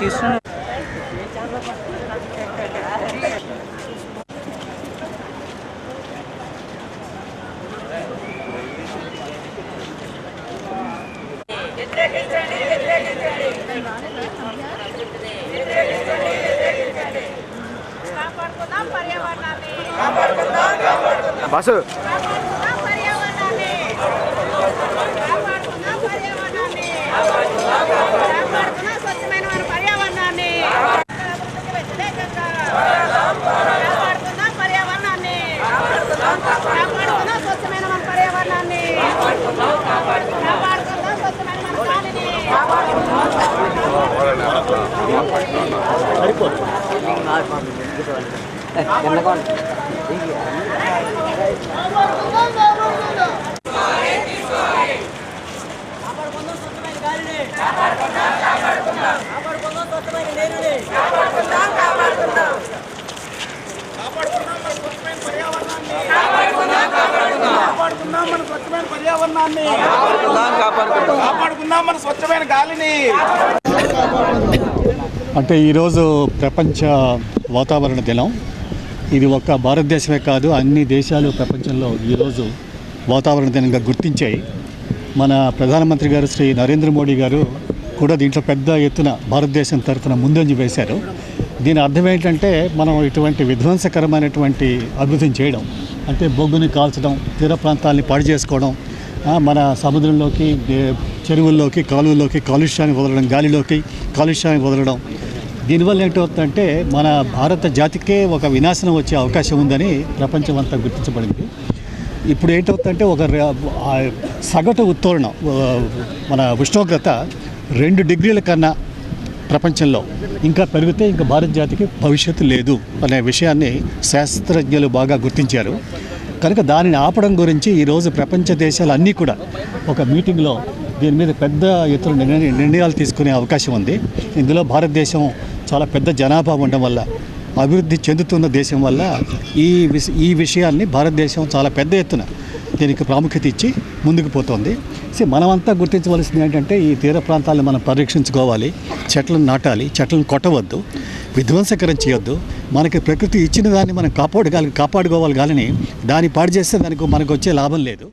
తీసుకుని బస్సు కాపాడుకుందాం కాపాడుకుందాం మన స్వచ్ఛమైన కాపాడుకుందాం మన స్వచ్ఛమైన గాలిని. అంటే ఈరోజు ప్రపంచ వాతావరణ దినం. ఇది ఒక్క భారతదేశమే కాదు అన్ని దేశాలు ప్రపంచంలో ఈరోజు వాతావరణ దినంగా గుర్తించాయి. మన ప్రధానమంత్రి గారు శ్రీ నరేంద్ర మోడీ గారు కూడా దీంట్లో పెద్ద ఎత్తున భారతదేశం తరఫున ముందంజ వేశారు. దీని అర్థం ఏంటంటే మనం ఇటువంటి విధ్వంసకరమైనటువంటి అభివృద్ధిని చేయడం అంటే బొగ్గుని కాల్చడం తీర ప్రాంతాలని పాడు చేసుకోవడం మన సముద్రంలోకి చెరువుల్లోకి కాలువల్లోకి కాలుష్యాన్ని వదలడం గాలిలోకి కాలుష్యాన్ని వదలడం. దీనివల్ల ఏంటవుతుందంటే మన భారత జాతికే ఒక వినాశనం వచ్చే అవకాశం ఉందని ప్రపంచం అంతా గుర్తించబడింది. ఇప్పుడు ఏంటవుతుందంటే ఒక సగటు ఉత్తోళనం మన ఉష్ణోగ్రత రెండు డిగ్రీల కన్నా ప్రపంచంలో ఇంకా పెరిగితే ఇంకా భారత జాతికి భవిష్యత్తు లేదు అనే విషయాన్ని శాస్త్రజ్ఞులు బాగా గుర్తించారు. కనుక దానిని ఆపడం గురించి ఈరోజు ప్రపంచ దేశాలు అన్నీ కూడా ఒక మీటింగ్లో దీని మీద పెద్ద ఎత్తున నిర్ణయ నిర్ణయాలు తీసుకునే అవకాశం ఉంది. ఇందులో భారతదేశం చాలా పెద్ద జనాభా ఉండడం వల్ల అభివృద్ధి చెందుతున్న దేశం వల్ల ఈ ఈ విషయాన్ని భారతదేశం చాలా పెద్ద ఎత్తున దీనికి ప్రాముఖ్యత ఇచ్చి ముందుకు పోతుంది. సో మనమంతా గుర్తించవలసింది ఏంటంటే ఈ తీర ప్రాంతాలను మనం పరిరక్షించుకోవాలి చెట్లను నాటాలి చెట్లను కొట్టవద్దు విధ్వంసకరం చేయొద్దు. మనకి ప్రకృతి ఇచ్చిన దాన్ని మనం కాపాడగాలి కాపాడుకోవాలి కానీ దాన్ని పాడు చేస్తే దానికి మనకు వచ్చే లాభం లేదు.